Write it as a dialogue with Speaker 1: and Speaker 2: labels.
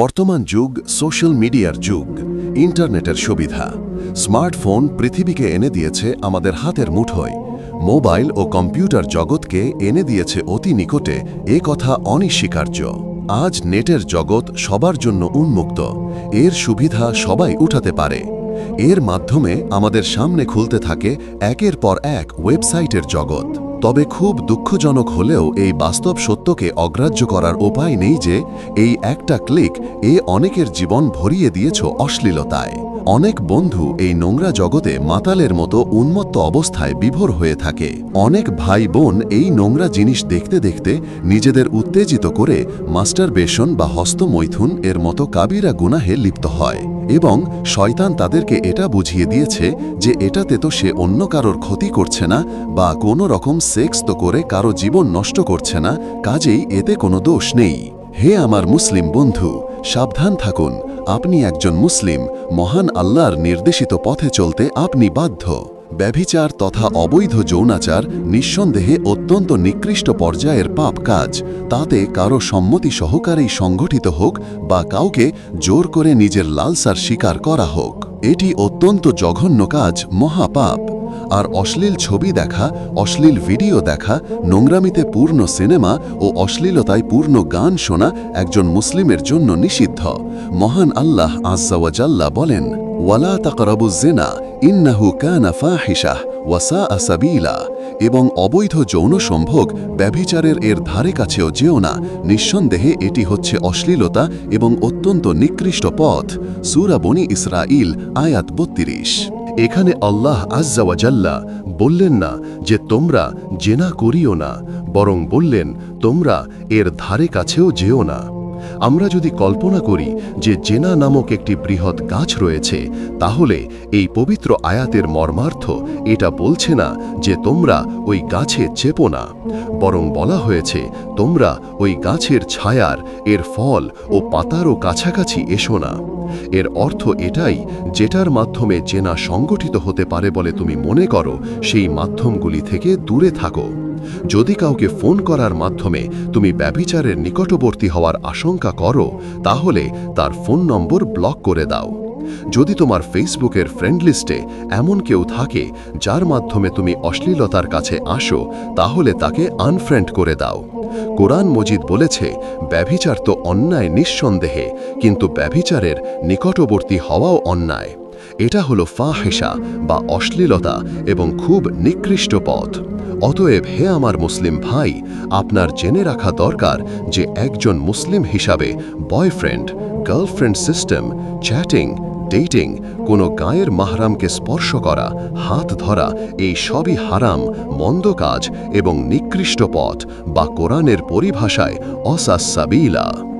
Speaker 1: বর্তমান যুগ সোশ্যাল মিডিয়ার যুগ, ইন্টারনেটের সুবিধা। স্মার্টফোন পৃথিবীকে এনে দিয়েছে আমাদের হাতের মুঠোয়। মোবাইল ও কম্পিউটার জগৎকে এনে দিয়েছে অতি নিকটে এ কথা অনিস্বীকার্য। আজ নেটের জগৎ সবার জন্য উন্মুক্ত। এর সুবিধা সবাই উঠাতে পারে। এর মাধ্যমে আমাদের সামনে খুলতে থাকে একের পর এক ওয়েবসাইটের জগৎ। তবে খুব দুঃখজনক হলেও এই বাস্তব সত্যকে অগ্রাহ্য করার উপায় নেই যে, এই একটা ক্লিক এ অনেকের জীবন ভরিয়ে দিয়েছ অশ্লীলতায়। অনেক বন্ধু এই নোংরা জগতে মাতালের মতো উন্মত্ত অবস্থায় বিভোর হয়ে থাকে। অনেক ভাই বোন এই নোংরা জিনিস দেখতে দেখতে নিজেদের উত্তেজিত করে মাস্টারবেশন বা হস্তমৈথুন এর মতো কাবিরা গুনাহে লিপ্ত হয় এবং শয়তান তাদেরকে এটা বুঝিয়ে দিয়েছে যে এটাতে তো সে অন্য কারোর ক্ষতি করছে না বা কোনো রকম সেক্স তো করে কারও জীবন নষ্ট করছে না, কাজেই এতে কোনো দোষ নেই। হে আমার মুসলিম বন্ধু, সাবধান থাকুন। আপনি একজন মুসলিম, মহান আল্লাহর নির্দেশিত পথে চলতে আপনি বাধ্য। ব্যভিচার তথা অবৈধ যৌনাচার নিঃসন্দেহে অত্যন্ত নিকৃষ্ট পর্যায়ের পাপ কাজ। তাতে কারও সম্মতি সহকারেই সংগঠিত হোক বা কাউকে জোর করে নিজের লালসার শিকার করা হোক। এটি অত্যন্ত জঘন্য কাজ, মহাপাপ। আর অশ্লীল ছবি দেখা, অশ্লীল ভিডিও দেখা, নোংরামিতে পূর্ণ সিনেমা ও অশ্লীলতায় পূর্ণ গান শোনা একজন মুসলিমের জন্য নিষিদ্ধ। মহান আল্লাহ আজ্জাওয়াজাল্লা বলেন, ওয়ালা তাকরাবু জেনা, ইন্নাহু কানা ফাহিশাহ ওয়াসা আসাবিলা এবং অবৈধ যৌন সম্ভোগ ব্যভিচারের এর ধারে কাছেও যেও না। নিঃসন্দেহে এটি হচ্ছে অশ্লীলতা এবং অত্যন্ত নিকৃষ্ট পথ। সুরা বনি ইসরাইল আয়াত বত্রিশ। এখানে আল্লাহ আজ্জাওয়াজাল্লা বললেন না যে তোমরা জেনা করিও না, বরং বললেন, তোমরা এর ধারে কাছেও যেও না। আমরা যদি কল্পনা করি যে জেনা নামক একটি বৃহৎ গাছ রয়েছে, তাহলে এই পবিত্র আয়াতের মর্মার্থ এটা বলছে না যে তোমরা ওই গাছে চেপো না। বরং বলা হয়েছে, তোমরা ওই গাছের ছায়ার, এর ফল ও পাতারও কাছাকাছি এসো না। এর অর্থ এটাই, যেটার মাধ্যমে জেনা সংগঠিত হতে পারে বলে তুমি মনে করো, সেই মাধ্যমগুলি থেকে দূরে থাকো। যদি কাউকে ফোন করার মাধ্যমে তুমি ব্যভিচারের নিকটবর্তী হওয়ার আশঙ্কা করো, তাহলে তার ফোন নম্বর ব্লক করে দাও। যদি তোমার ফেসবুকের ফ্রেন্ড লিস্টে এমন কেউ থাকে, যার মাধ্যমে তুমি অশ্লীলতার কাছে আসো, তাহলে তাকে আনফ্রেন্ড করে দাও। কোরআন মজিদ বলেছে, ব্যভিচার তো অন্যায় নিঃসন্দেহে, কিন্তু ব্যভিচারের নিকটবর্তী হওয়াও অন্যায়। এটা হলো ফাহেসা বা অশ্লীলতা এবং খুব নিকৃষ্ট পথ। অতএব হে আমার মুসলিম ভাই, আপনার জেনে রাখা দরকার যে একজন মুসলিম হিসাবে boyfriend girlfriend system chatting dating কোনো গায়ের মাহরামকে স্পর্শ করা, হাত ধরা, এই সবই হারাম, মন্দ কাজ এবং নিকৃষ্ট পথ বা কোরআনের পরিভাষায় অসাসাবিলা।